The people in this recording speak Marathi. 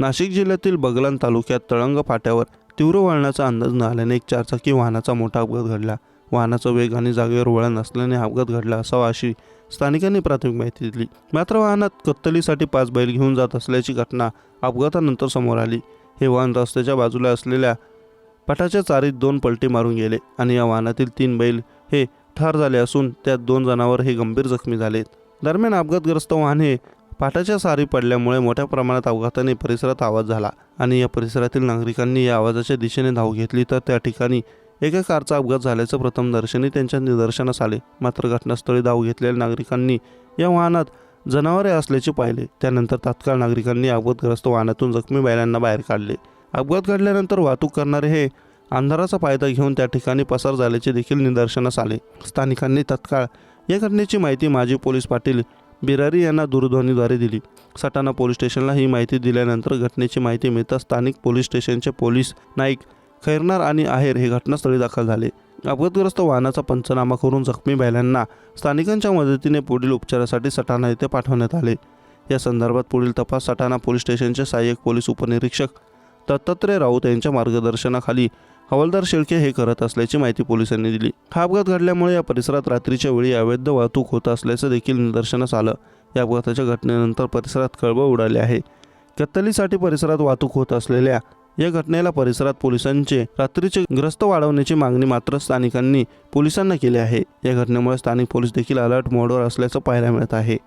नाशिक जिल्ह्यातील बगलान तालुक्यात तळंग फाट्यावर तीव्र वळणाचा अंदाज न आल्याने एक चारचाकी वाहनाचा मोठा अपघात घडला. वाहनाचा वेग आणि जागेवर वळण नसल्याने अपघात घडला असावा अशी स्थानिकांनी प्राथमिक माहिती दिली. मात्र वाहनात कत्तलीसाठी पाच बैल घेऊन जात असल्याची घटना अपघातानंतर समोर आली. हे वाहन रस्त्याच्या बाजूला असलेल्या पटाच्या चारीत दोन पलटी मारून गेले आणि या वाहनातील तीन बैल हे ठार झाले असून त्यात दोन जनावर हे गंभीर जखमी झालेत. दरम्यान अपघातग्रस्त वाहन हे पाटाच्या सारी पडल्यामुळे मोठ्या प्रमाणात अपघाताने परिसरात आवाज झाला आणि या परिसरातील नागरिकांनी या आवाजाच्या दिशेने धाव घेतली तर त्या ठिकाणी एका कारचा अपघात झाल्याचं प्रथम दर्शनी त्यांच्या निदर्शनास आले. मात्र घटनास्थळी धाव घेतलेल्या नागरिकांनी या वाहनात जनावरे असल्याचे पाहिले. त्यानंतर तात्काळ नागरिकांनी अपघातग्रस्त वाहनातून जखमी बैलांना बाहेर काढले. अपघात घडल्यानंतर वाहतूक करणारे हे अंधाराचा फायदा घेऊन त्या ठिकाणी पसार झाल्याचे देखील निदर्शनास आले. स्थानिकांनी तत्काळ या घटनेची माहिती माजी पोलीस पाटील बिरारी यांना दूरध्वनीद्वारे दिली. सटाणा पोलीस स्टेशनला ही माहिती दिल्यानंतर घटनेची माहिती मिळताच स्थानिक पोलीस स्टेशनचे पोलीस नाईक खैरनार आणि आहेर हे घटनास्थळी दाखल झाले. अपघातग्रस्त वाहनाचा पंचनामा करून जखमी बैलांना स्थानिकांच्या मदतीने पुढील उपचारासाठी सटाणा येथे पाठवण्यात आले. या संदर्भात पुढील तपास सटाणा पोलीस स्टेशनचे सहाय्यक पोलीस उपनिरीक्षक दत्तात्रय राऊत यांच्या मार्गदर्शनाखाली हवालदार शेळके हे करत असल्याची माहिती पोलिसांनी दिली. हा अपघात घडल्यामुळे या परिसरात रात्रीच्या वेळी अवैध वाहतूक होत असल्याचं देखील निदर्शनास आलं. या अपघाताच्या घटनेनंतर परिसरात खळबळ उडाली आहे. कत्तलीसाठी परिसरात वाहतूक होत असलेल्या या घटनेला परिसरात पोलिसांचे रात्रीचे ग्रस्त वाढवण्याची मागणी मात्र स्थानिकांनी पोलिसांना केली आहे. या घटनेमुळे स्थानिक पोलीस देखील अलर्ट मोडवर असल्याचं पाहायला मिळत आहे.